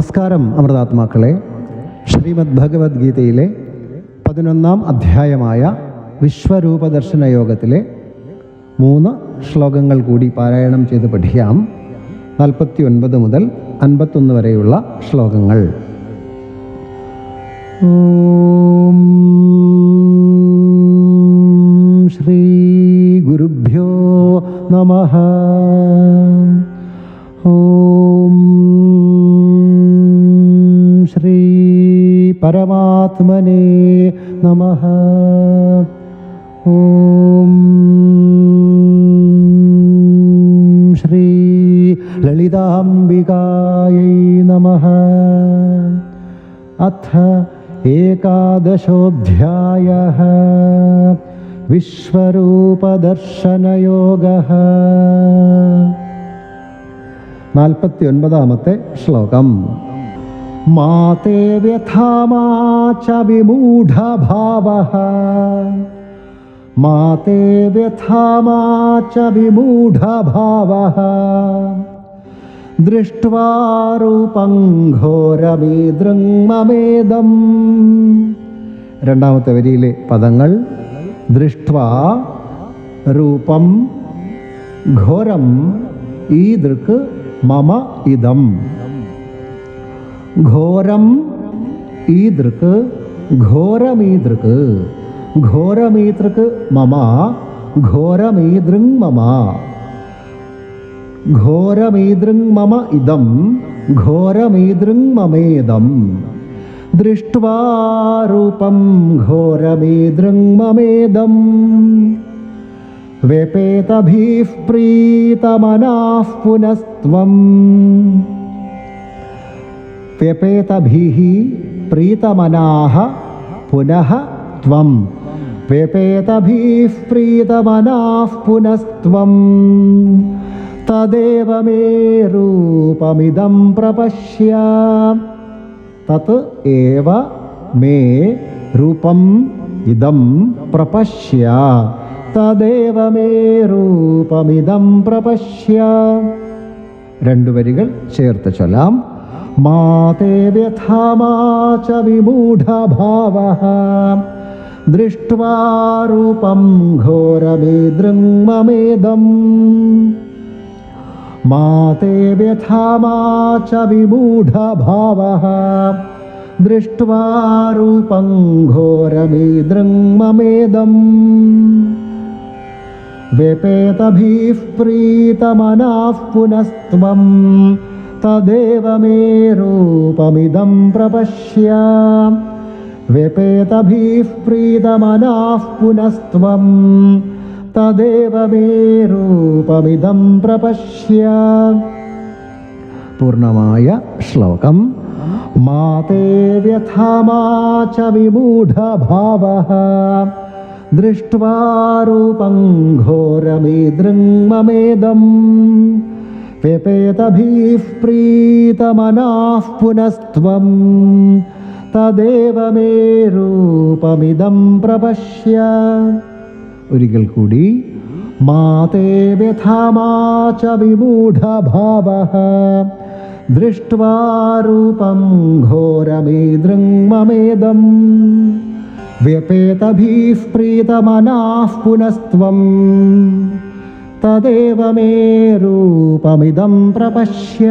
നമസ്കാരം അമൃതാത്മാക്കളെ. ശ്രീമദ് ഭഗവത്ഗീതയിലെ പതിനൊന്നാം അധ്യായമായ വിശ്വരൂപ ദർശന യോഗത്തിലെ മൂന്ന് ശ്ലോകങ്ങൾ കൂടി പാരായണം ചെയ്ത് പഠിക്കാം. നാൽപ്പത്തി ഒൻപത് മുതൽ അൻപത്തൊന്ന് വരെയുള്ള ശ്ലോകങ്ങൾ. ഓം ശ്രീ ഗുരുഭ്യോ നമ. പരമാത്മനേ നമ. ഓം ശ്രീ ലളിതാംബികായൈ നമ. അഥ ഏകാദശോധ്യായ. വിശ്വരൂപദർശനയോഗ. നാൽപ്പത്തി ഒൻപതാമത്തെ ശ്ലോകം. മാതേ വ്യഥാമാ ച വിമൂഢഭാവः മാതേ വ്യഥാമാ ച വിമൂഢഭാവः ദൃഷ്ട്വാ രൂപം രണ്ടാമത്തെ വരിയിലെ പദങ്ങൾ ദൃഷ്ട്വാ രൂപം ഘോരം ദൃക്ക് മമ ഇതം. ഘോരം ഈദൃക്ക് ഘോരമീദൃക്ക് ഘോരമീതൃക്ക് മമ ഘോരമീദൃങ് മമ. ഘോരമീദൃങ് മമ ഇതം ഘോരമീദൃങ് മമേദം. ദൃഷ്ട്വാ രൂപം ഘോരമീദൃങ് മമേദം. വ്യപേതഭീഃ പ്രീതമനാഃ പുനസ്ത്വം. വ്യപേതഭീः പ്രീതമനാഹ പുനഃ ത്വം വ്യപേതഭീः പ്രീതമനാः പുനസ്ത്വം തദേവ മേ രൂപമിതം പ്രപശ്യ തത് ഏവ മേ രൂപം ഇതം പ്രപശ്യ തദേവ മേ രൂപമിതം പ്രപശ്യ രണ്ടു വരികൾ ചേർത്ത് ചൊല്ലാം. मा ते व्यथमा च विमूढभावः। दृष्ट्वा रूपं घोरविदृङ्ममेदम् मा ते व्यथमा च विमूढभावः। दृष्ट्वा रूपं घोरमि दृङ्मेव प्रीतमनाः पुनस्त्वम्। തദേവ മേ രൂപമിദം പ്രപശ്യ. വ്യപേതഭീഃ പ്രീതമനാഃ പുനസ്ത്വം. തദേവ മേ രൂപമിദം പ്രപശ്യ. പൂർണമായ ശ്ലോകം. മാതേ വ്യഥാമാ ച വിമൂഢഭാവഃ. ദൃഷ്ട്വാ രൂപം ഘോരമീദൃങ്മമേദം വ്യപേതഭീഃ പ്രീതമനാഃ പുനസ്ത്വം തദേവ മേ രൂപമിതം പ്രപശ്യ ഒരിക്കൽ കൂടി മാതേ വ്യഥാമാ ച വിമൂഢഭാവഃ ദൃഷ്ട്വാ രൂപം വ്യപേതഭീഃ പ്രീതമനാഃ പുനസ്ത്വം. തദേവ മേ രൂപമിതം പ്രപശ്യ.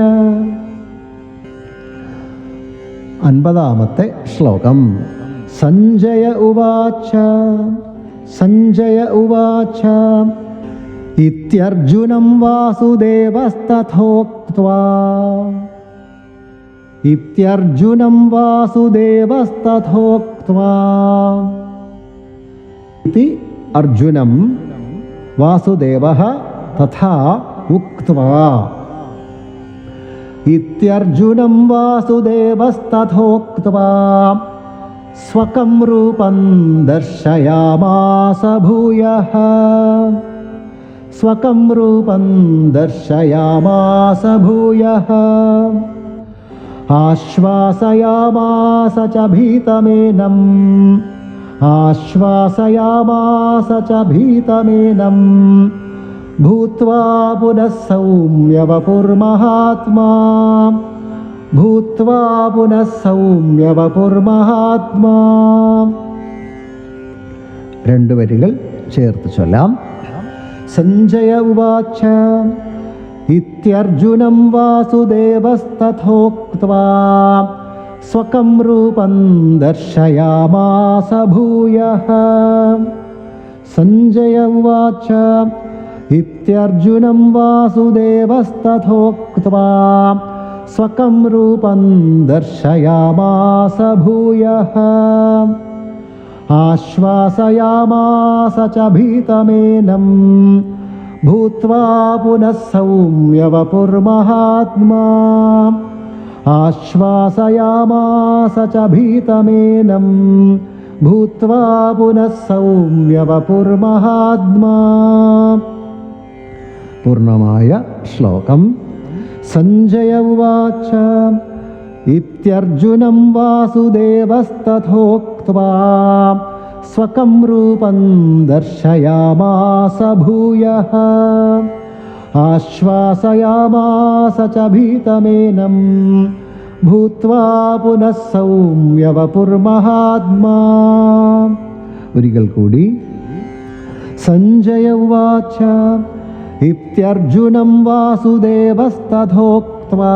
അൻപതാമത്തെ ശ്ലോകം. സഞ്ജയ ഉവാച. സഞ്ജയ ഉവാച. ഇത്യർജുനം വാസുദേവസ്തഥോക്വാ ഇത്യർജുനം വാസുദേവസ്തഥോക്വാ അർജുനം वासुदेवः तथा उक्त्वा इत्यर्जुनं वासुदेवस्तथोक्त्वा स्वकं रूपं दर्शयामास भूयः। स्वकं रूपं दर्शयामास भूयः। आश्वासयामास च भीतमेनम् ആശ്വാസയാമാസ ച ഭീതമേനം. ഭൂത്വാ പുനഃ സൗമ്യവപുർമഹാത്മാ ഭൂത്വാ പുനഃ സൗമ്യവപുർമഹാത്മാ രണ്ട് വരികൾ ചേർത്ത് ചൊല്ലാം. സഞ്ജയ ഉവാച. ഇത്യർജുനം വാസുദേവസ്തഥോക്ത്വാ. स्वकं रूपं दर्शयामास भूयः सञ्जय उवाच इत्यर्जुनं वासुदेवस्तथोक्त्वा स्वकं रूपं दर्शयामास भूयः आश्वासयामास च भीतमेनं भूत्वा पुनः सौम्यवपुर्महात्मा आश्वासयामास च भीतमेनम् भूत्वा पुनः सौम्यवपुर्महात्मा। पूर्णमाय श्लोकं सञ्जय उवाच इत्यर्जुनं वासुदेवस्तथोक्त्वा स्वकं रूपं दर्शयामास भूयः। ആശ്വാസയാമാസ ച ഭീതമേനം ഭൂത്വാ പുനഃ സൗമ്യവപുർമഹാത്മാ ഒരിക്കൽ കൂടി സഞ്ജയ ഉവാച ഇത്യർജുനം വാസുദേവസ്തഥോക്ത്വാ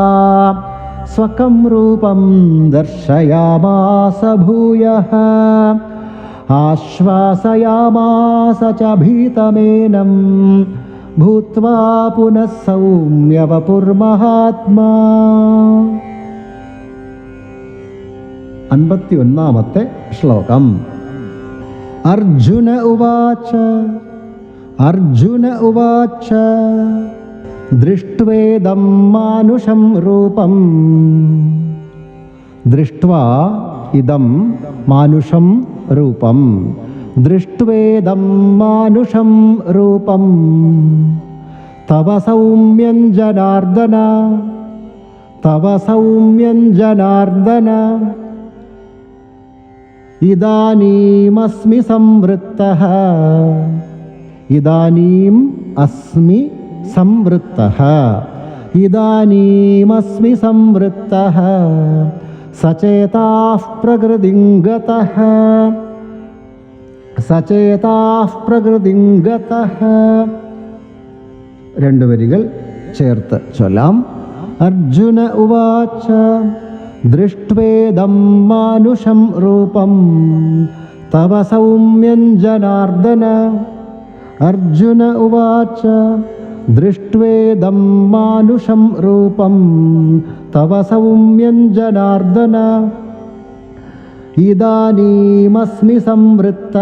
സ്വകം രൂപം ദർശയാമാസ ഭൂയഃ ആശ്വാസയാമാസ ച ഭീതമേനം ഭൂത്വാ പുനഃ സൗമ്യവപുർമഹാത്മാ അൻപത്തി ശ്ലോകം. അർജുന ഉവാച അർജുന ഉവാച ദൃഷ്ട്വേദം മാനുഷം രൂപം। ദൃഷ്ട്വാ ഇതം മാനുഷം രൂപം। ദൃഷ്ട്വേദം മാനുഷം രൂപം. തവ സൗമ്യം ജനാർദ്ദന തവ സൗമ്യം ജനാർദ്ദന ഇദാനീമസ്മി സംവൃത്ത. ഇദാനീം അസ്മി സംവൃത്ത. ഇദാനീമസ്മി സംവൃത്ത. സചേതാ പ്രകൃതിം ഗതഃ. സചേതാഃ പ്രകൃതിം രണ്ടു വരികൾ ചേർത്ത് ചൊല്ലാം. അർജുന ഉവാച ദൃഷ്ട്വേദം മാനുഷം രൂപം തവ സൗമ്യഞ്ജനാർദ്ദന അർജുന ഉവാച ദൃഷ്ട്വേദം മാനുഷം രൂപം തവ സൗമ്യം ജനാർദ്ദന. ഇദാനീമസ്മി സംവൃത്ത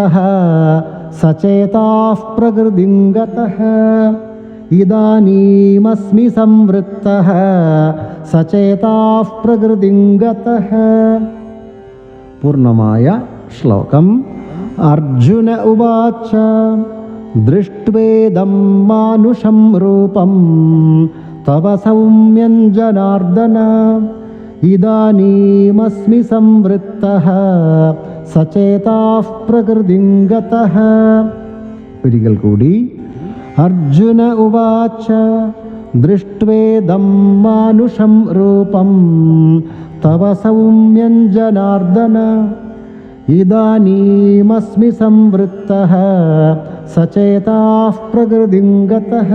സചേതാ പ്രകൃതിം ഗതഃ ഇദാനീമസ്മി സംവൃത്തഃ സചേതാഃ പ്രകൃതിം ഗതഃ പൂർണമായ ശ്ലോകം. അർജുന ഉവാച. ദൃഷ്ട്വേദം മാനുഷം രൂപം. തവ സൗമ്യം ജനാർദ്ദന. ഇദാനീമസ്മി സംവൃത്ത സചേതാ പ്രകൃതിം ഗതഃ. ഒരിക്കൽ കൂടി അർജുന ഉവാച ദൃഷ്ട്വേദം മാനുഷം രൂപം തവ സൗമ്യം ജനാർദ്ദന ഇദാനീമസ്മി സംവൃത്തഃ സചേതാഃ പ്രകൃതിം ഗതഃ.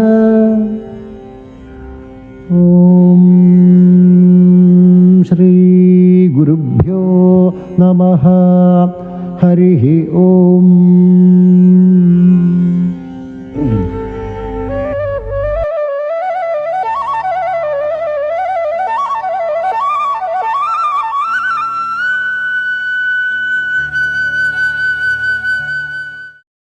ഓം. ശ്രീ ഗുരുഭ്യോ നമഃ. ഹരി ഓം